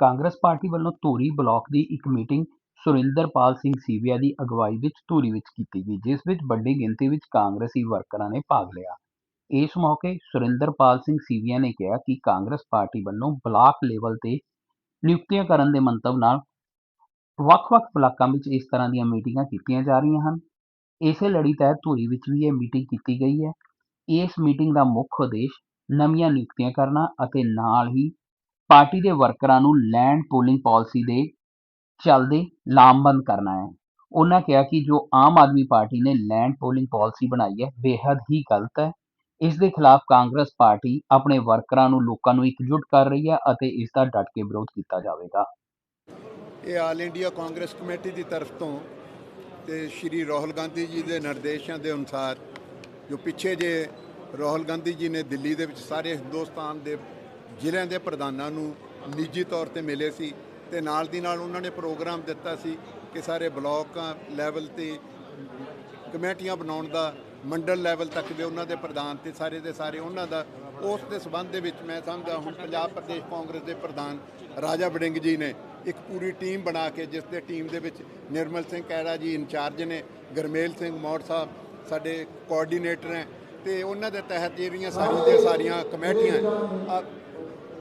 Congress party ਵੱਲੋਂ Dhuri block ਦੀ ਇੱਕ ਮੀਟਿੰਗ ਸੁਰਿੰਦਰਪਾਲ ਸਿੰਘ ਸੀਵੀਆ ਦੀ ਅਗਵਾਈ ਵਿੱਚ ਧੂਰੀ ਵਿੱਚ ਕੀਤੀ ਗਈ, ਜਿਸ ਵਿੱਚ ਵੱਡੀ ਗਿਣਤੀ ਵਿੱਚ ਕਾਂਗਰਸੀ ਵਰਕਰਾਂ ਨੇ ਭਾਗ ਲਿਆ। ਇਸ ਮੌਕੇ ਸੁਰਿੰਦਰਪਾਲ ਸਿੰਘ ਸੀਵੀਆ ਨੇ ਕਿਹਾ ਕਿ ਕਾਂਗਰਸ ਪਾਰਟੀ ਵੱਲੋਂ ਬਲਾਕ ਲੈਵਲ ਤੇ ਨਿਯੁਕਤੀਆਂ ਕਰਨ ਦੇ ਮੰਤਵ ਨਾਲ ਵੱਖ-ਵੱਖ ਬਲਾਕਾਂ ਵਿੱਚ ਇਸ ਤਰ੍ਹਾਂ ਦੀਆਂ ਮੀਟਿੰਗਾਂ ਕੀਤੀਆਂ ਜਾ ਰਹੀਆਂ ਹਨ। ਇਸੇ ਲੜੀ ਤਹਿਤ ਧੂਰੀ ਵਿੱਚ ਵੀ ਇਹ ਮੀਟਿੰਗ ਕੀਤੀ ਗਈ ਹੈ। ਇਸ ਮੀਟਿੰਗ ਦਾ ਮੁੱਖ ਉਦੇਸ਼ ਨਵੀਆਂ ਨਿਯੁਕਤੀਆਂ ਕਰਨਾ ਅਤੇ ਨਾਲ ਹੀ ਪਾਰਟੀ ਦੇ ਵਰਕਰਾਂ ਨੂੰ ਲੈਂਡ ਪੂਲਿੰਗ ਪਾਲਿਸੀ ਦੇ ਚੱਲਦੇ ਲਾਮਬੰਦ ਕਰਨਾ ਹੈ। ਉਹਨਾਂ ਕਿਹਾ ਕਿ ਜੋ ਆਮ ਆਦਮੀ ਪਾਰਟੀ ਨੇ ਲੈਂਡ ਪੂਲਿੰਗ ਪਾਲਿਸੀ ਬਣਾਈ ਹੈ ਬੇहद ਹੀ ਗਲਤ ਹੈ। ਇਸ ਦੇ ਖਿਲਾਫ ਕਾਂਗਰਸ ਪਾਰਟੀ ਆਪਣੇ ਵਰਕਰਾਂ ਨੂੰ ਲੋਕਾਂ ਨੂੰ ਇਕਜੁੱਟ ਕਰ ਰਹੀ ਹੈ ਅਤੇ ਇਸ ਦਾ ਡਟ ਕੇ ਵਿਰੋਧ ਕੀਤਾ ਜਾਵੇਗਾ। ਇਹ ਆਲ ਇੰਡੀਆ ਕਾਂਗਰਸ ਕਮੇਟੀ ਦੀ ਤਰਫ ਤੋਂ ਤੇ ਸ਼੍ਰੀ ਰਾਹੁਲ ਗਾਂਧੀ ਜੀ ਦੇ ਨਿਰਦੇਸ਼ਾਂ ਦੇ ਅਨੁਸਾਰ ਜੋ ਪਿੱਛੇ ਜੇ ਰਾਹੁਲ ਗਾਂਧੀ ਜੀ ਨੇ ਦਿੱਲੀ ਦੇ ਵਿੱਚ ਸਾਰੇ ਹਿੰਦੁਸਤਾਨ ਦੇ ਜ਼ਿਲ੍ਹਿਆਂ ਦੇ ਪ੍ਰਧਾਨਾਂ ਨੂੰ ਨਿੱਜੀ ਤੌਰ ਤੇ ਮਿਲੇ ਸੀ ਤੇ ਨਾਲ ਦੀ ਨਾਲ ਉਹਨਾਂ ਨੇ ਪ੍ਰੋਗਰਾਮ ਦਿੱਤਾ ਸੀ ਕਿ ਸਾਰੇ ਬਲਾਕਾਂ ਲੈਵਲ ਤੇ ਕਮੇਟੀਆਂ ਬਣਾਉਣ ਦਾ, ਮੰਡਲ ਲੈਵਲ ਤੱਕ ਦੇ ਉਹਨਾਂ ਦੇ ਪ੍ਰਧਾਨ ਤੇ ਸਾਰੇ ਦੇ ਸਾਰੇ ਉਹਨਾਂ ਦਾ, ਉਸ ਦੇ ਸਬੰਧ ਦੇ ਵਿੱਚ ਮੈਂ ਸਮਝਦਾ ਹੁਣ ਪੰਜਾਬ ਪ੍ਰਦੇਸ਼ ਕਾਂਗਰਸ ਦੇ ਪ੍ਰਧਾਨ ਰਾਜਾ ਵੜਿੰਗ ਜੀ ਨੇ ਇੱਕ ਪੂਰੀ ਟੀਮ ਬਣਾ ਕੇ, ਜਿਸ ਦੇ ਟੀਮ ਦੇ ਵਿੱਚ ਨਿਰਮਲ ਸਿੰਘ ਕੈਰਾ ਜੀ ਇੰਚਾਰਜ ਨੇ, ਗਰਮੇਲ ਸਿੰਘ ਮੌੜ ਸਾਹਿਬ ਸਾਡੇ ਕੋਆਰਡੀਨੇਟਰ ਹੈ ਤੇ ਉਹਨਾਂ ਦੇ ਤਹਿਤ ਜਿਹੜੀਆਂ ਸਾਰੀਆਂ ਦੀਆਂ ਸਾਰੀਆਂ ਕਮੇਟੀਆਂ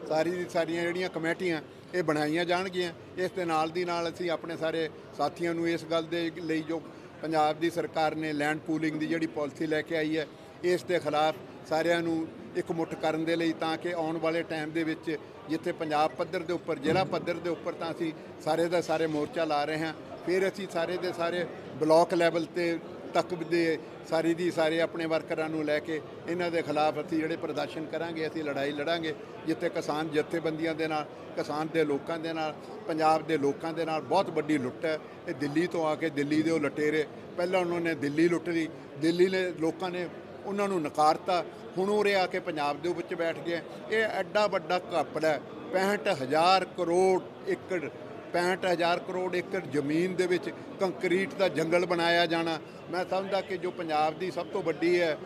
ਸਾਰੀ ਦੀ ਸਾਰੀਆਂ ਜਿਹੜੀਆਂ ਕਮੇਟੀਆਂ ਇਹ ਬਣਾਈਆਂ ਜਾਣਗੀਆਂ। ਇਸ ਦੇ ਨਾਲ ਦੀ ਨਾਲ ਅਸੀਂ ਆਪਣੇ ਸਾਰੇ ਸਾਥੀਆਂ ਨੂੰ ਇਸ ਗੱਲ ਦੇ ਲਈ ਜੋ ਪੰਜਾਬ ਦੀ ਸਰਕਾਰ ਨੇ ਲੈਂਡ ਪੂਲਿੰਗ ਦੀ ਜਿਹੜੀ ਪਾਲਿਸੀ ਲੈ ਕੇ ਆਈ ਹੈ, ਇਸ ਦੇ ਖਿਲਾਫ ਸਾਰਿਆਂ ਨੂੰ ਇਕਮੁੱਠ ਕਰਨ ਦੇ ਲਈ ਤਾਂ ਕਿ ਆਉਣ ਵਾਲੇ ਟਾਈਮ ਦੇ ਵਿੱਚ ਜਿੱਥੇ ਪੰਜਾਬ ਪੱਧਰ ਦੇ ਉੱਪਰ, ਜ਼ਿਲ੍ਹਾ ਪੱਧਰ ਦੇ ਉੱਪਰ ਤਾਂ ਅਸੀਂ ਸਾਰੇ ਦਾ ਸਾਰੇ ਮੋਰਚਾ ਲਾ ਰਹੇ ਹਾਂ। ਫਿਰ ਅਸੀਂ ਸਾਰੇ ਦੇ ਸਾਰੇ ਬਲਾਕ ਲੈਵਲ ਤੇ ਤੱਕ ਦੇ ਸਾਰੀ ਦੀ ਸਾਰੇ ਆਪਣੇ ਵਰਕਰਾਂ ਨੂੰ ਲੈ ਕੇ ਇਹਨਾਂ ਦੇ ਖਿਲਾਫ ਅਸੀਂ ਜਿਹੜੇ ਪ੍ਰਦਰਸ਼ਨ ਕਰਾਂਗੇ, ਅਸੀਂ ਲੜਾਈ ਲੜਾਂਗੇ, ਜਿੱਥੇ ਕਿਸਾਨ ਜਥੇਬੰਦੀਆਂ ਦੇ ਨਾਲ, ਕਿਸਾਨ ਦੇ ਲੋਕਾਂ ਦੇ ਨਾਲ, ਪੰਜਾਬ ਦੇ ਲੋਕਾਂ ਦੇ ਨਾਲ ਬਹੁਤ ਵੱਡੀ ਲੁੱਟ ਹੈ। ਇਹ ਦਿੱਲੀ ਤੋਂ ਆ ਕੇ ਦਿੱਲੀ ਦੇ ਉਹ ਲਟੇਰੇ, ਪਹਿਲਾਂ ਉਹਨਾਂ ਨੇ ਦਿੱਲੀ ਲੁੱਟ ਲਈ, ਦਿੱਲੀ ਨੇ ਲੋਕਾਂ ਨੇ ਉਹਨਾਂ ਨੂੰ ਨਕਾਰਤਾ, ਹੁਣ ਉਰੇ ਆ ਕੇ ਪੰਜਾਬ ਦੇ ਵਿੱਚ ਬੈਠ ਗਏ। ਇਹ ਐਡਾ ਵੱਡਾ ਘਪਲਾ ਹੈ 65000 ਕਰੋੜ ਏਕੜ 65000 ਕਰੋੜ ਏਕੜ ਜ਼ਮੀਨ ਦੇ ਵਿੱਚ ਕੰਕਰੀਟ ਦਾ ਜੰਗਲ ਬਣਾਇਆ ਜਾਣਾ। ਮੈਂ ਸਮਝਦਾ ਕਿ ਜੋ ਪੰਜਾਬ ਦੀ ਸਭ ਤੋਂ ਵੱਡੀ ਹੈ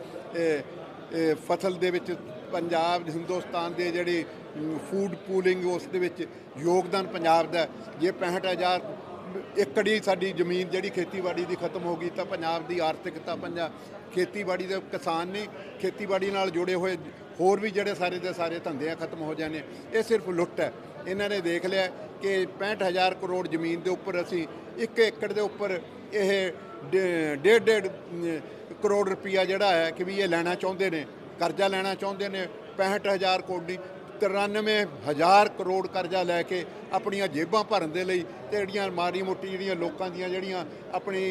ਫਸਲ ਦੇ ਵਿੱਚ ਪੰਜਾਬ, ਹਿੰਦੁਸਤਾਨ ਦੇ ਜਿਹੜੀ ਫੂਡ ਪੂਲਿੰਗ ਉਸ ਦੇ ਵਿੱਚ ਯੋਗਦਾਨ ਪੰਜਾਬ ਦਾ ਹੈ। ਜੇ 65000 ਏਕੜ ਹੀ ਸਾਡੀ ਜ਼ਮੀਨ ਜਿਹੜੀ ਖੇਤੀਬਾੜੀ ਦੀ ਖਤਮ ਹੋ ਗਈ ਤਾਂ ਪੰਜਾਬ ਦੀ ਆਰਥਿਕਤਾ ਪੰਜਾਬ ਖੇਤੀਬਾੜੀ ਦੇ ਕਿਸਾਨ ਨਹੀਂ, ਖੇਤੀਬਾੜੀ ਨਾਲ ਜੁੜੇ ਹੋਏ ਹੋਰ ਵੀ ਜਿਹੜੇ ਸਾਰੇ ਦੇ ਸਾਰੇ ਧੰਦੇ ਆ ਖਤਮ ਹੋ ਜਾਣੇ। ਇਹ ਸਿਰਫ ਲੁੱਟ ਹੈ। ਇਹਨਾਂ ਨੇ ਦੇਖ ਲਿਆ ਕਿ 65000 ਕਰੋੜ ਜ਼ਮੀਨ ਦੇ ਉੱਪਰ ਅਸੀਂ 1 ਏਕੜ ਦੇ ਉੱਪਰ ਇਹ ਡੇ- ਡੇਢ ਡੇਢ ਅਮ, ਕਰੋੜ ਰੁਪਈਆ ਜਿਹੜਾ ਹੈ ਕਿ ਵੀ ਇਹ ਲੈਣਾ ਚਾਹੁੰਦੇ ਨੇ ਕਰਜ਼ਾ ਲੈਣਾ ਚਾਹੁੰਦੇ ਨੇ 65000 ਕਰੋੜ ਦੀ 93000 ਕਰੋੜ ਕਰਜ਼ਾ ਲੈ ਕੇ ਆਪਣੀਆਂ ਜੇਬਾਂ ਭਰਨ ਦੇ ਲਈ ਤੇ ਜਿਹੜੀਆਂ ਮਾੜੀ ਮੋਟੀ ਜਿਹੜੀਆਂ ਲੋਕਾਂ ਦੀਆਂ ਜਿਹੜੀਆਂ ਆਪਣੀ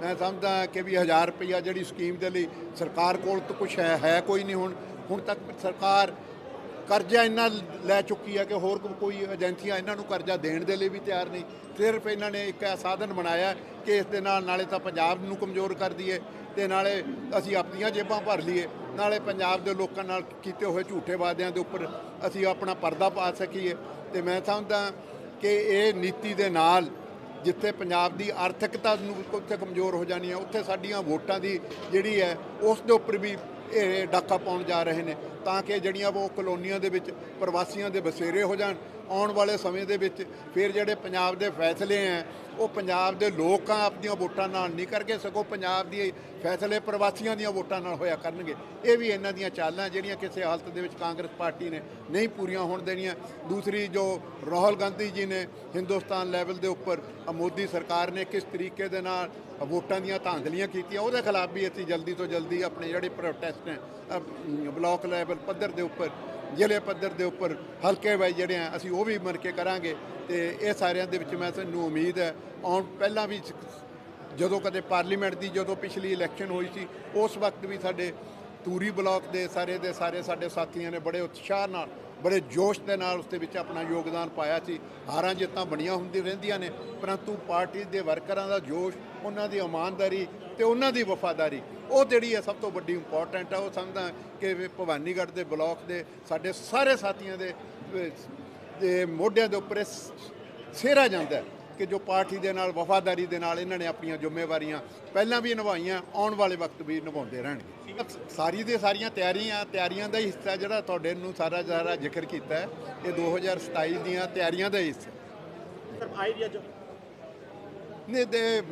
ਮੈਂ ਸਮਝਦਾ ਕਿ ਵੀ 1000 ਰੁਪਈਆ ਜਿਹੜੀ ਸਕੀਮ ਦੇ ਲਈ ਸਰਕਾਰ ਕੋਲ ਤਾਂ ਕੁਝ ਹੈ ਹੈ ਕੋਈ ਨਹੀਂ ਹੁਣ ਹੁਣ ਤੱਕ ਸਰਕਾਰ ਕਰਜ਼ਾ ਇੰਨਾ ਲੈ ਚੁੱਕੀ ਹੈ ਕਿ ਹੋਰ ਕੋਈ ਏਜੰਸੀਆਂ ਇਹਨਾਂ ਨੂੰ ਕਰਜ਼ਾ ਦੇਣ ਦੇ ਲਈ ਵੀ ਤਿਆਰ ਨਹੀਂ। ਸਿਰਫ ਇਹਨਾਂ ਨੇ ਇੱਕ ਸਾਧਨ ਬਣਾਇਆ ਕਿ ਇਸ ਦੇ ਨਾਲ ਨਾਲੇ ਤਾਂ ਪੰਜਾਬ ਨੂੰ ਕਮਜ਼ੋਰ ਕਰ ਦਈਏ ਤੇ ਨਾਲੇ ਅਸੀਂ ਆਪਣੀਆਂ ਜੇਬਾਂ ਭਰ ਲਈਏ। ਨਾਲੇ ਪੰਜਾਬ ਦੇ ਲੋਕਾਂ ਨਾਲ ਕੀਤੇ ਹੋਏ ਝੂਠੇ ਵਾਅਦਿਆਂ ਦੇ ਉੱਪਰ ਅਸੀਂ ਆਪਣਾ ਪਰਦਾ ਪਾ ਸਕੀਏ। ਤੇ ਮੈਂ ਸਮਝਦਾ ਕਿ ਇਹ ਨੀਤੀ ਦੇ ਨਾਲ ਜਿੱਥੇ ਪੰਜਾਬ ਦੀ ਆਰਥਿਕਤਾ ਨੂੰ ਉੱਥੇ ਕਮਜ਼ੋਰ ਹੋ ਜਾਣੀ ਹੈ ਉੱਥੇ ਸਾਡੀਆਂ ਵੋਟਾਂ ਦੀ ਜਿਹੜੀ ਹੈ, ਉਸ ਦੇ ਉੱਪਰ ਵੀ ਇਹ ਡਾਕਾ ਪਾਉਣ ਜਾ ਰਹੇ ਨੇ ਤਾਂ ਕਿ ਜਿਹੜੀਆਂ ਉਹ ਕਲੋਨੀਆਂ ਦੇ ਵਿੱਚ ਪ੍ਰਵਾਸੀਆਂ ਦੇ ਬਸੇਰੇ ਹੋ ਜਾਣ ਆਉਣ ਵਾਲੇ ਸਮੇਂ ਦੇ ਵਿੱਚ ਫਿਰ ਜਿਹੜੇ ਪੰਜਾਬ ਦੇ ਫੈਸਲੇ ਹੈ ਉਹ ਪੰਜਾਬ ਦੇ ਲੋਕਾਂ ਆਪਣੀਆਂ ਵੋਟਾਂ ਨਾਲ ਨਹੀਂ ਕਰਕੇ ਸਗੋਂ ਪੰਜਾਬ ਦੀ ਫੈਸਲੇ ਪ੍ਰਵਾਸੀਆਂ ਦੀਆਂ ਵੋਟਾਂ ਨਾਲ ਹੋਇਆ ਕਰਨਗੇ। ਇਹ ਵੀ ਇਹਨਾਂ ਦੀਆਂ ਚਾਲਾਂ ਜਿਹੜੀਆਂ ਕਿਸੇ ਹਾਲਤ ਦੇ ਵਿੱਚ ਕਾਂਗਰਸ ਪਾਰਟੀ ਨੇ ਨਹੀਂ ਪੂਰੀਆਂ ਹੋਣ ਦੇਣੀਆਂ। ਦੂਸਰੀ ਜੋ ਰਾਹੁਲ ਗਾਂਧੀ ਜੀ ਨੇ ਹਿੰਦੁਸਤਾਨ ਲੈਵਲ ਦੇ ਉੱਪਰ ਮੋਦੀ ਸਰਕਾਰ ਨੇ ਕਿਸ ਤਰੀਕੇ ਦੇ ਨਾਲ ਵੋਟਾਂ ਦੀਆਂ ਧਾਂਦਲੀਆਂ ਕੀਤੀਆਂ ਉਹਦੇ ਖਿਲਾਫ ਵੀ ਅਸੀਂ ਜਲਦੀ ਤੋਂ ਜਲਦੀ ਆਪਣੇ ਜਿਹੜੇ ਪ੍ਰੋਟੈਸਟ ਨੇ ਅ, ਬਲਾਕ ਲੈਵਲ ਪੱਧਰ ਦੇ ਉੱਪਰ ਜ਼ਿਲ੍ਹੇ ਪੱਧਰ ਦੇ ਉੱਪਰ ਹਲਕੇ ਵਾਈ ਜਿਹੜੇ ਆ, ਅਸੀਂ ਉਹ ਵੀ ਮਿਲ ਕੇ ਕਰਾਂਗੇ ਤੇ ਇਹ ਸਾਰਿਆਂ ਦੇ ਵਿੱਚ ਮੈਂ ਤੁਹਾਨੂੰ ਉਮੀਦ ਹੈ, ਆਉਣ ਪਹਿਲਾਂ ਵੀ ਜਦੋਂ ਕਦੇ ਪਾਰਲੀਮੈਂਟ ਦੀ ਜਦੋਂ ਪਿਛਲੀ ਇਲੈਕਸ਼ਨ ਹੋਈ ਸੀ, ਉਸ ਵਕਤ ਵੀ ਸਾਡੇ ਤੂਰੀ ਬਲਾਕ ਦੇ ਸਾਰੇ ਦੇ ਸਾਰੇ ਸਾਡੇ ਸਾਥੀਆਂ ਨੇ ਬੜੇ ਉਤਸ਼ਾਹ ਨਾਲ ਬੜੇ ਜੋਸ਼ ਦੇ ਨਾਲ ਉਸ ਦੇ ਵਿੱਚ ਆਪਣਾ ਯੋਗਦਾਨ ਪਾਇਆ ਸੀ। ਹਾਰਾਂ ਜਿੱਤਾਂ ਬਣੀਆਂ ਹੁੰਦੀ ਰਹਿੰਦੀਆਂ ਨੇ, ਪਰੰਤੂ ਪਾਰਟੀ ਦੇ ਵਰਕਰਾਂ ਦਾ ਜੋਸ਼, ਉਹਨਾਂ ਦੀ ਇਮਾਨਦਾਰੀ ਤੇ ਉਹਨਾਂ ਦੀ ਵਫਾਦਾਰੀ, ਉਹ ਜਿਹੜੀ ਹੈ ਸਭ ਤੋਂ ਵੱਡੀ ਇੰਪੋਰਟੈਂਟ ਆ। ਉਹ ਸਮਝਦਾ ਕਿ ਭਵਾਨੀਗੜ੍ਹ ਦੇ ਬਲਾਕ ਦੇ ਸਾਡੇ ਸਾਰੇ ਸਾਥੀਆਂ ਦੇ ਦੇ ਮੋਢਿਆਂ ਦੇ ਉੱਪਰ ਇਹ ਸਿਹਰਾ ਜਾਂਦਾ ਕਿ ਜੋ ਪਾਰਟੀ ਦੇ ਨਾਲ ਵਫਾਦਾਰੀ ਦੇ ਨਾਲ ਇਹਨਾਂ ਨੇ ਆਪਣੀਆਂ ਜ਼ਿੰਮੇਵਾਰੀਆਂ ਪਹਿਲਾਂ ਵੀ ਨਿਭਾਈਆਂ ਆਉਣ ਵਾਲੇ ਵਕਤ ਵੀ ਨਿਭਾਉਂਦੇ ਰਹਿਣਗੇ। ਸਾਰੀ ਦੇ ਸਾਰੀਆਂ ਤਿਆਰੀਆਂ ਤਿਆਰੀਆਂ ਦਾ ਹੀ ਹਿੱਸਾ ਜਿਹੜਾ ਤੁਹਾਡੇ ਨੂੰ ਸਾਰਾ ਸਾਰਾ ਜ਼ਿਕਰ ਕੀਤਾ ਹੈ, ਇਹ 2027 ਦੀਆਂ ਤਿਆਰੀਆਂ ਦਾ ਹਿੱਸਾ। ਆਈ ਅੱਜ? ਨਹੀਂ ਦੇ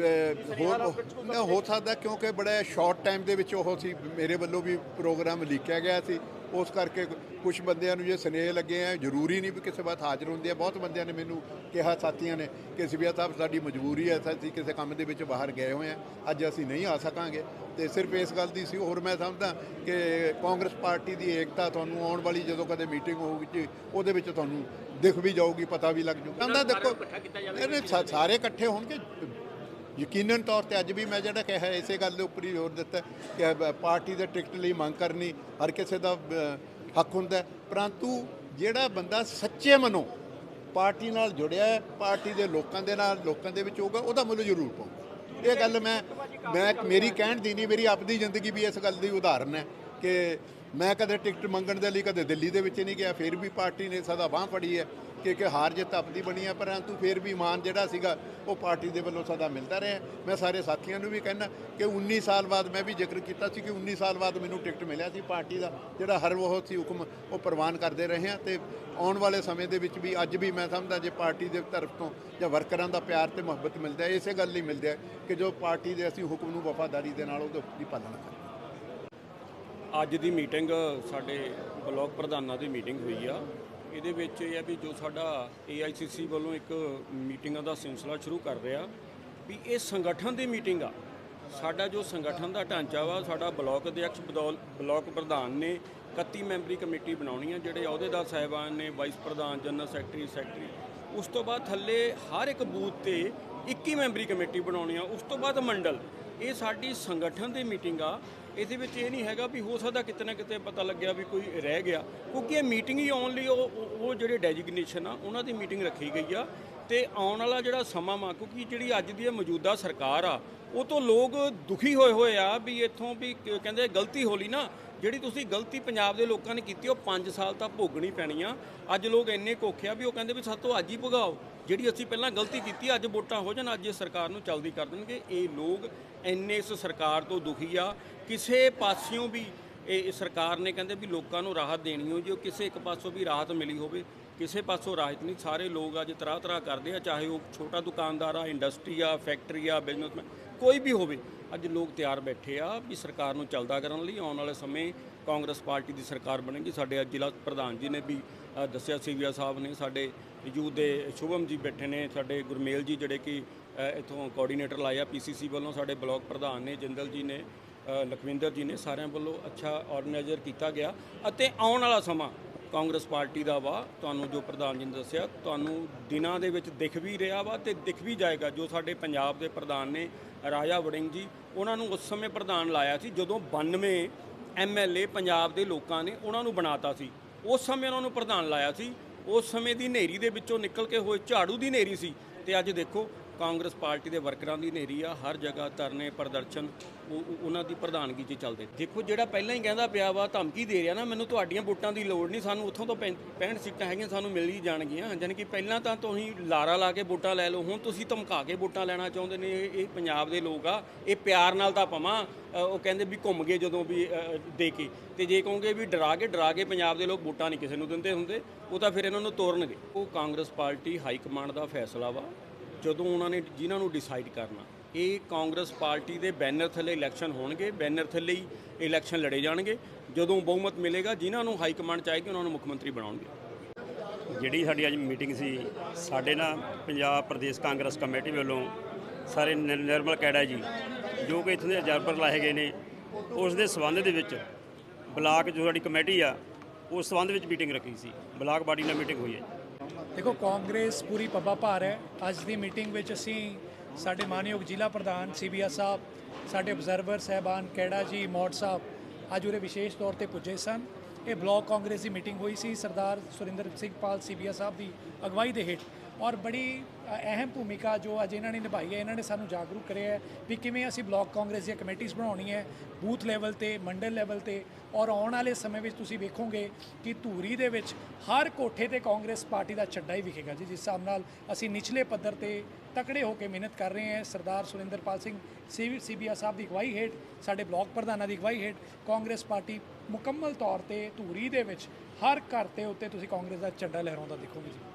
ਨਾ ਹੋ ਸਕਦਾ ਕਿਉਂਕਿ ਬੜਾ ਸ਼ਾਰਟ ਟਾਈਮ ਦੇ ਵਿੱਚ ਉਹ ਸੀ ਮੇਰੇ ਵੱਲੋਂ ਵੀ ਪ੍ਰੋਗਰਾਮ ਲਿਖਿਆ ਗਿਆ ਸੀ। ਉਸ ਕਰਕੇ ਕੁਝ ਬੰਦਿਆਂ ਨੂੰ ਜੇ ਸਨੇਹ ਲੱਗੇ ਆ ਜ਼ਰੂਰੀ ਨਹੀਂ ਵੀ ਕਿਸੇ ਬਾਤ ਹਾਜ਼ਰ ਹੁੰਦੇ ਆ। ਬਹੁਤ ਬੰਦਿਆਂ ਨੇ ਮੈਨੂੰ ਕਿਹਾ ਸਾਥੀਆਂ ਨੇ ਕਿ ਸਿਵਿਆ ਸਾਹਿਬ ਸਾਡੀ ਮਜਬੂਰੀ ਹੈ ਅਸੀਂ ਕਿਸੇ ਕੰਮ ਦੇ ਵਿੱਚ ਬਾਹਰ ਗਏ ਹੋਏ ਆ। ਅੱਜ ਅਸੀਂ ਨਹੀਂ ਆ ਸਕਾਂਗੇ। ਤੇ ਸਿਰਫ ਇਸ ਗੱਲ ਦੀ ਸੀ ਹੋਰ ਮੈਂ ਸਮਝਦਾ ਕਿ ਕਾਂਗਰਸ ਪਾਰਟੀ ਦੀ ਏਕਤਾ ਤੁਹਾਨੂੰ ਆਉਣ ਵਾਲੀ ਜਦੋਂ ਕਦੇ ਮੀਟਿੰਗ ਹੋਊਗੀ ਜੀ, ਉਹਦੇ ਵਿੱਚ ਤੁਹਾਨੂੰ ਦਿਖ ਵੀ ਜਾਊਗੀ ਪਤਾ ਵੀ ਲੱਗ ਜਾਊਗਾ ਕਹਿੰਦਾ ਦੇਖੋ ਸਾਰੇ ਇਕੱਠੇ ਹੋਣਗੇ ਯਕੀਨਨ ਤੌਰ ਤੇ ਅੱਜ ਵੀ ਮੈਂ ਜਿਹੜਾ ਕਿਹਾ, ਇਸੇ ਗੱਲ ਦੇ ਉੱਪਰ ਹੀ ਜ਼ੋਰ ਦਿੱਤਾ ਕਿ ਪਾਰਟੀ ਦੇ ਟਿਕਟ ਲਈ ਮੰਗ ਕਰਨੀ ਹਰ ਕਿਸੇ ਦਾ ਹੱਕ ਹੁੰਦਾ ਪਰੰਤੂ ਜਿਹੜਾ ਬੰਦਾ ਸੱਚੇ ਮਨੋਂ ਪਾਰਟੀ ਨਾਲ ਜੁੜਿਆ ਹੈ, ਪਾਰਟੀ ਦੇ ਲੋਕਾਂ ਦੇ ਨਾਲ, ਲੋਕਾਂ ਦੇ ਵਿੱਚ ਹੋਊਗਾ, ਉਹਦਾ ਮੁੱਲ ਜ਼ਰੂਰ ਪਊਗਾ। ਇਹ ਗੱਲ ਮੈਂ ਮੈਂ, ਮੇਰੀ ਕਹਿਣ ਦੀ ਨਹੀਂ, ਮੇਰੀ ਆਪਣੀ ਜ਼ਿੰਦਗੀ ਵੀ ਇਸ ਗੱਲ ਦੀ ਉਦਾਹਰਨ ਹੈ ਕਿ ਮੈਂ ਕਦੇ ਟਿਕਟ ਮੰਗਣ ਦੇ ਲਈ ਕਦੇ ਦਿੱਲੀ ਦੇ ਵਿੱਚ ਨਹੀਂ ਗਿਆ, ਫਿਰ ਵੀ ਪਾਰਟੀ ਨੇ ਸਦਾ ਬਾਹ ਫੜੀ ਹੈ ਕਿ ਕਿ ਹਾਰ ਜਿੱਤ ਆਪਦੀ ਬਣੀ ਹੈ, ਪਰੰਤੂ ਫਿਰ ਵੀ ਮਾਨ ਜਿਹੜਾ ਸੀਗਾ, ਉਹ ਪਾਰਟੀ ਦੇ ਵੱਲੋਂ ਸਦਾ ਮਿਲਦਾ ਰਿਹਾ। ਮੈਂ ਸਾਰੇ ਸਾਥੀਆਂ ਨੂੰ ਵੀ ਕਹਿੰਦਾ ਕਿ 19 ਸਾਲ ਬਾਅਦ ਮੈਂ ਵੀ ਜ਼ਿਕਰ ਕੀਤਾ ਸੀ ਕਿ 19 ਸਾਲ ਬਾਅਦ ਮੈਨੂੰ ਟਿਕਟ ਮਿਲਿਆ ਸੀ ਪਾਰਟੀ ਦਾ, ਜਿਹੜਾ ਹਰ ਉਹ ਸੀ ਹੁਕਮ ਉਹ ਪ੍ਰਵਾਨ ਕਰਦੇ ਰਹੇ ਹਾਂ ਤੇ ਆਉਣ ਵਾਲੇ ਸਮੇਂ ਦੇ ਵਿੱਚ ਵੀ ਅੱਜ ਵੀ ਮੈਂ ਸਮਝਦਾ ਜੇ ਪਾਰਟੀ ਦੇ ਤਰਫ ਤੋਂ ਜਾਂ ਵਰਕਰਾਂ ਦਾ ਪਿਆਰ ਤੇ ਮੁਹੱਬਤ ਮਿਲਦਾ ਇਸੇ ਗੱਲ ਲਈ ਮਿਲਦਾ ਹੈ ਕਿ ਜੋ ਪਾਰਟੀ ਦੇ ਅਸੀਂ ਹੁਕਮ ਨੂੰ ਵਫਾਦਾਰੀ ਦੇ ਨਾਲ ਉਹਦੇ ਦੀ ਪਾਲਣਾ ਕਰੀਏ। ਅੱਜ ਦੀ ਮੀਟਿੰਗ ਸਾਡੇ ਬਲਾਕ ਪ੍ਰਧਾਨਾਂ ਦੀ ਮੀਟਿੰਗ ਹੋਈ ਆ। ਇਹਦੇ ਵਿੱਚ ਇਹ ਆ ਵੀ ਜੋ ਸਾਡਾ AICC ਵੱਲੋਂ ਇੱਕ ਮੀਟਿੰਗਾਂ ਦਾ ਸਿਲਸਿਲਾ ਸ਼ੁਰੂ ਕਰ ਰਿਹਾ, ਵੀ ਇਹ ਸੰਗਠਨ ਦੀ ਮੀਟਿੰਗ ਆ। ਸਾਡਾ ਜੋ ਸੰਗਠਨ ਦਾ ਢਾਂਚਾ ਵਾ, ਸਾਡਾ ਬਲਾਕ ਅਧਿਕਸ਼ ਬਦੌਲ ਬਲਾਕ ਪ੍ਰਧਾਨ ਨੇ 31 ਮੈਂਬਰੀ ਕਮੇਟੀ ਬਣਾਉਣੀ ਆ, ਜਿਹੜੇ ਅਹੁਦੇਦਾਰ ਸਾਹਿਬਾਨ ਨੇ, ਵਾਈਸ ਪ੍ਰਧਾਨ, ਜਨਰਲ ਸੈਕਟਰੀ ਸੈਕਟਰੀ। ਉਸ ਤੋਂ ਬਾਅਦ ਥੱਲੇ ਹਰ ਇੱਕ ਬੂਥ ਤੇ 21 ਮੈਂਬਰੀ ਕਮੇਟੀ ਬਣਾਉਣੀ ਆ, ਉਸ ਤੋਂ ਬਾਅਦ ਮੰਡਲ। ਇਹ ਸਾਡੀ ਸੰਗਠਨ ਦੀ ਮੀਟਿੰਗ ਆ। ਇਹਦੇ ਵਿੱਚ ਇਹ ਨਹੀਂ ਹੈਗਾ ਵੀ ਹੋ ਸਕਦਾ ਕਿਤੇ ਨਾ ਕਿਤੇ ਪਤਾ ਲੱਗਿਆ ਵੀ ਕੋਈ ਰਹਿ ਗਿਆ। ਕਿਉਂਕਿ ਇਹ ਮੀਟਿੰਗ ਹੀ ਓਨਲੀ ਉਹ ਉਹ- ਉਹ ਜਿਹੜੇ ਡੈਜਿਗਨੇਸ਼ਨ ਆ, ਉਹਨਾਂ ਦੀ ਮੀਟਿੰਗ ਰੱਖੀ ਗਈ ਆ। ਤੇ ਆਉਣ ਵਾਲਾ ਜਿਹੜਾ ਸਮਾਂ ਵਾ, ਕਿਉਂਕਿ ਜਿਹੜੀ ਅੱਜ ਦੀ ਇਹ ਮੌਜੂਦਾ ਸਰਕਾਰ ਆ, ਉਹ ਤੋਂ ਲੋਕ ਦੁਖੀ ਹੋਏ ਹੋਏ ਆ ਵੀ ਇੱਥੋਂ ਵੀ ਕਹਿੰਦੇ ਗਲਤੀ ਹੋਲੀ ਨਾ ਜਿਹੜੀ ਤੁਸੀਂ ਗਲਤੀ ਪੰਜਾਬ ਦੇ ਲੋਕਾਂ ਨੇ ਕੀਤੀ, ਉਹ 5 ਸਾਲ ਤਾਂ ਭੋਗਣੀ ਪੈਣੀ ਆ ਅੱਜ ਲੋਕ ਇੰਨੇ ਕੋਖਿਆ ਵੀ ਉਹ ਕਹਿੰਦੇ ਵੀ ਸਾਤੋਂ ਅੱਜ ਹੀ ਭੁਗਾਓ। ਜਿਹੜੀ ਅਸੀਂ ਪਹਿਲਾਂ ਗਲਤੀ ਕੀਤੀ, ਅੱਜ ਵੋਟਾਂ ਹੋ ਜਾਣ, ਅੱਜ ਇਹ ਸਰਕਾਰ ਨੂੰ ਚਲਦੀ ਕਰ ਦੇਣਗੇ। ਇਹ ਲੋਕ ਇੰਨੇ ਇਸ ਸਰਕਾਰ ਤੋਂ ਦੁਖੀ ਆ। ਕਿਸੇ ਪਾਸਿਓਂ ਵੀ ਇਹ ਸਰਕਾਰ ਨੇ ਕਹਿੰਦੇ ਵੀ ਲੋਕਾਂ ਨੂੰ ਰਾਹਤ ਦੇਣੀ ਹੋ ਜੋ ਕਿਸੇ ਇੱਕ ਪਾਸੋਂ ਵੀ ਰਾਹਤ ਮਿਲੀ ਹੋਵੇ। ਕਿਸੇ ਪਾਸੋਂ ਰਾਹਤ ਨਹੀਂ। ਸਾਰੇ ਲੋਕ ਅੱਜ ਤਰ੍ਹਾਂ ਤਰ੍ਹਾਂ ਕਰਦੇ ਆ ਚਾਹੇ ਉਹ ਛੋਟਾ ਦੁਕਾਨਦਾਰ ਆ ਇੰਡਸਟਰੀ ਆ ਫੈਕਟਰੀ ਆ ਬਿਜ਼ਨਸਮੈਨ ਕੋਈ ਵੀ ਹੋਵੇ ਅੱਜ ਲੋਕ ਤਿਆਰ ਬੈਠੇ ਆ ਵੀ ਸਰਕਾਰ ਨੂੰ ਚੱਲਦਾ ਕਰਨ ਲਈ। ਆਉਣ ਵਾਲੇ ਸਮੇਂ ਕਾਂਗਰਸ ਪਾਰਟੀ ਦੀ ਸਰਕਾਰ ਬਣੇਗੀ। ਸਾਡੇ ਅੱਜ ਜ਼ਿਲ੍ਹਾ ਪ੍ਰਧਾਨ ਜੀ ਨੇ ਵੀ ਦੱਸਿਆ ਸੀਵੀਆ ਸਾਹਿਬ ਨੇ ਸਾਡੇ ਯੂਥ ਦੇ ਸ਼ੁਭਮ ਜੀ ਬੈਠੇ ਨੇ ਸਾਡੇ ਗੁਰਮੇਲ ਜੀ ਜਿਹੜੇ ਕਿ ਅ, ਇੱਥੋਂ ਕੋਆਰਡੀਨੇਟਰ ਲਾਇਆ ਪੀਸੀਸੀ ਵੱਲੋਂ ਸਾਡੇ ਬਲਾਕ ਪ੍ਰਧਾਨ ਨੇ ਜਿੰਦਲ ਜੀ ਨੇ ਲਖਵਿੰਦਰ ਜੀ ਨੇ ਸਾਰਿਆਂ ਵੱਲੋਂ ਅੱਛਾ ਆਰਗੇਨਾਈਜ਼ਰ ਕੀਤਾ ਗਿਆ। ਅਤੇ ਆਉਣ ਵਾਲਾ ਸਮਾਂ ਕਾਂਗਰਸ ਪਾਰਟੀ ਦਾ ਵਾ, ਤੁਹਾਨੂੰ ਜੋ ਪ੍ਰਧਾਨ ਜੀ ਨੇ ਦੱਸਿਆ, ਤੁਹਾਨੂੰ ਦਿਨਾਂ ਦੇ ਵਿੱਚ ਦਿਖ ਵੀ ਰਿਹਾ ਵਾ ਤੇ ਦਿਖ ਵੀ ਜਾਏਗਾ। ਜੋ ਸਾਡੇ ਪੰਜਾਬ ਦੇ ਪ੍ਰਧਾਨ ਨੇ ਰਾਜਾ ਵੜਿੰਗ ਜੀ, ਉਹਨਾਂ ਨੂੰ ਉਸ ਸਮੇਂ ਪ੍ਰਧਾਨ ਲਾਇਆ ਸੀ ਜਦੋਂ 92 ਐਮਐਲਏ ਪੰਜਾਬ ਦੇ ਲੋਕਾਂ ਨੇ ਉਹਨਾਂ ਨੂੰ ਬਣਾਤਾ ਸੀ। ਉਸ ਸਮੇਂ ਉਹਨਾਂ ਨੂੰ ਪ੍ਰਧਾਨ ਲਾਇਆ ਸੀ। ਉਸ ਸਮੇਂ ਦੀ ਹਨੇਰੀ ਦੇ ਵਿੱਚੋਂ ਨਿਕਲ ਕੇ ਹੋਏ ਝਾੜੂ ਦੀ ਹਨੇਰੀ ਸੀ। ਤੇ ਅੱਜ ਦੇਖੋ ਕਾਂਗਰਸ ਪਾਰਟੀ ਦੇ ਵਰਕਰਾਂ ਦੀ ਹਨੇਰੀ ਆ, ਹਰ ਜਗ੍ਹਾ ਧਰਨੇ, ਪ੍ਰਦਰਸ਼ਨ ਉਹ ਉਹਨਾਂ ਦੀ ਪ੍ਰਧਾਨਗੀ 'ਚ ਚੱਲਦੇ। ਦੇਖੋ, ਜਿਹੜਾ ਪਹਿਲਾਂ ਹੀ ਕਹਿੰਦਾ ਪਿਆ ਵਾ, ਧਮਕੀ ਦੇ ਰਿਹਾ ਨਾ, ਮੈਨੂੰ ਤੁਹਾਡੀਆਂ ਵੋਟਾਂ ਦੀ ਲੋੜ ਨਹੀਂ, ਸਾਨੂੰ ਉੱਥੋਂ ਤੋਂ 65 ਸੀਟਾਂ ਹੈਗੀਆਂ, ਸਾਨੂੰ ਮਿਲ ਹੀ ਜਾਣਗੀਆਂ। ਜਾਣੀ ਕਿ ਪਹਿਲਾਂ ਤਾਂ ਤੁਸੀਂ ਲਾਰਾ ਲਾ ਕੇ ਵੋਟਾਂ ਲੈ ਲਓ, ਹੁਣ ਤੁਸੀਂ ਧਮਕਾ ਕੇ ਵੋਟਾਂ ਲੈਣਾ ਚਾਹੁੰਦੇ ਨੇ, ਇਹ ਪੰਜਾਬ ਦੇ ਲੋਕ ਆ, ਇਹ ਪਿਆਰ ਨਾਲ ਤਾਂ ਪਵਾਂ ਉਹ ਕਹਿੰਦੇ ਵੀ ਘੁੰਮ ਗਏ ਜਦੋਂ ਵੀ ਦੇ ਕੇ। ਤੇ ਜੇ ਕਹੋਗੇ ਵੀ ਡਰਾ ਕੇ ਡਰਾ ਕੇ ਪੰਜਾਬ ਦੇ ਲੋਕ ਵੋਟਾਂ ਨਹੀਂ ਕਿਸੇ ਨੂੰ ਦਿੰਦੇ ਹੁੰਦੇ, ਉਹ ਤਾਂ ਫਿਰ ਇਹਨਾਂ ਨੂੰ ਤੋਰਨਗੇ। ਉਹ ਕਾਂਗਰਸ ਪਾਰਟੀ ਹਾਈ ਕਮਾਂਡ ਦਾ ਫੈਸਲਾ ਵਾ ਜਦੋਂ ਉਹਨਾਂ ਨੇ ਜਿਨ੍ਹਾਂ ਨੂੰ ਡਿਸਾਈਡ ਕਰਨਾ, ਇਹ ਕਾਂਗਰਸ ਪਾਰਟੀ ਦੇ ਬੈਨਰ ਥੱਲੇ ਇਲੈਕਸ਼ਨ ਹੋਣਗੇ, ਬੈਨਰ ਥੱਲੇ ਹੀ ਇਲੈਕਸ਼ਨ ਲੜੇ ਜਾਣਗੇ, ਜਦੋਂ ਬਹੁਮਤ ਮਿਲੇਗਾ, ਜਿਨ੍ਹਾਂ ਨੂੰ ਹਾਈ ਕਮਾਂਡ ਚਾਹੀਦੀ, ਉਹਨਾਂ ਨੂੰ ਮੁੱਖ ਮੰਤਰੀ ਬਣਾਉਣਗੇ। ਜਿਹੜੀ ਸਾਡੀ ਅੱਜ ਮੀਟਿੰਗ ਸੀ, ਸਾਡੇ ਨਾਲ ਪੰਜਾਬ ਪ੍ਰਦੇਸ਼ ਕਾਂਗਰਸ ਕਮੇਟੀ ਵੱਲੋਂ ਸਾਰੇ ਨਿਰਮਲ ਕੈੜਾ ਜੀ, ਜੋ ਕਿ ਇੱਥੋਂ ਦੇ ਅਜਰਬਰ ਲਾਏ ਗਏ ਨੇ, ਉਸ ਦੇ ਸਬੰਧ ਦੇ ਵਿੱਚ ਬਲਾਕ ਜੋ ਸਾਡੀ ਕਮੇਟੀ ਆ, ਉਸ ਸਬੰਧ ਵਿੱਚ ਮੀਟਿੰਗ ਰੱਖੀ ਸੀ। ਬਲਾਕ ਬਾਡੀ ਨਾਲ ਮੀਟਿੰਗ ਹੋਈ ਹੈ। ਦੇਖੋ, ਕਾਂਗਰਸ ਪੂਰੀ ਪੱਬਾ ਭਾਰ ਹੈ। ਅੱਜ ਦੀ ਮੀਟਿੰਗ ਵਿੱਚ ਅਸੀਂ ਸਾਡੇ ਮਾਨਯੋਗ ਜ਼ਿਲ੍ਹਾ ਪ੍ਰਧਾਨ ਸੀਬੀਆ ਸਾਹਿਬ, ਸਾਡੇ ਅਬਜ਼ਰਵਰ ਸਹਿਬਾਨ ਕੈੜਾ ਜੀ, ਮੌੜ ਸਾਹਿਬ, ਅੱਜ ਉਰੇ ਵਿਸ਼ੇਸ਼ ਤੌਰ ਤੇ ਪੁੱਜੇ ਸਨ। ਇਹ ਬਲਾਕ ਕਾਂਗਰਸ ਦੀ ਮੀਟਿੰਗ ਹੋਈ ਸੀ। ਸਰਦਾਰ ਸੁਰਿੰਦਰ ਸਿੰਘ ਪਾਲ ਸੀਬੀਆ ਸਾਹਿਬ ਦੀ ਅਗਵਾਈ ਦੇ ਹੇਠ ਔਰ ਬੜੀ ਅਹਿਮ ਭੂਮਿਕਾ ਜੋ ਅੱਜ ਇਹਨਾਂ ਨੇ ਨਿਭਾਈ ਹੈ, ਇਹਨਾਂ ਨੇ ਸਾਨੂੰ ਜਾਗਰੂਕ ਕਰਿਆ ਹੈ ਵੀ ਕਿਵੇਂ ਅਸੀਂ ਬਲਾਕ ਕਾਂਗਰਸ ਦੀਆਂ ਕਮੇਟੀਆਂ ਬਣਾਉਣੀਆਂ ਹੈ, ਬੂਥ ਲੈਵਲ ਤੇ, ਮੰਡਲ ਲੈਵਲ ਤੇ, ਔਰ ਆਉਣ ਵਾਲੇ ਸਮੇਂ ਵਿੱਚ ਤੁਸੀਂ ਵੇਖੋਗੇ ਕਿ ਧੂਰੀ ਦੇ ਵਿੱਚ ਹਰ ਕੋਠੇ ਤੇ ਕਾਂਗਰਸ ਪਾਰਟੀ ਦਾ ਝੰਡਾ ਹੀ ਵਿਖੇਗਾ ਜੀ, ਜਿਸ ਹਿਸਾਬ ਨਾਲ ਅਸੀਂ ਨਿਚਲੇ ਪੱਧਰ ਤੇ ਤਕੜੇ ਹੋ ਕੇ ਮਿਹਨਤ ਕਰ ਰਹੇ ਹਾਂ। ਸਰਦਾਰ ਸੁਰਿੰਦਰਪਾਲ ਸਿੰਘ ਸੀ, ਸੀਬੀਆ ਸਾਹਿਬ ਦੀ ਅਗਵਾਈ ਹੇਠ, ਸਾਡੇ ਬਲਾਕ ਪ੍ਰਧਾਨਾਂ ਦੀ ਅਗਵਾਈ ਹੇਠ ਕਾਂਗਰਸ ਪਾਰਟੀ ਮੁਕੰਮਲ ਤੌਰ ਤੇ ਧੂਰੀ ਦੇ ਵਿੱਚ ਹਰ ਘਰ ਤੇ ਉੱਤੇ ਤੁਸੀਂ ਕਾਂਗਰਸ ਦਾ ਝੰਡਾ ਲਹਿਰਾਉਂਦਾ ਦੇਖੋਗੇ ਜੀ।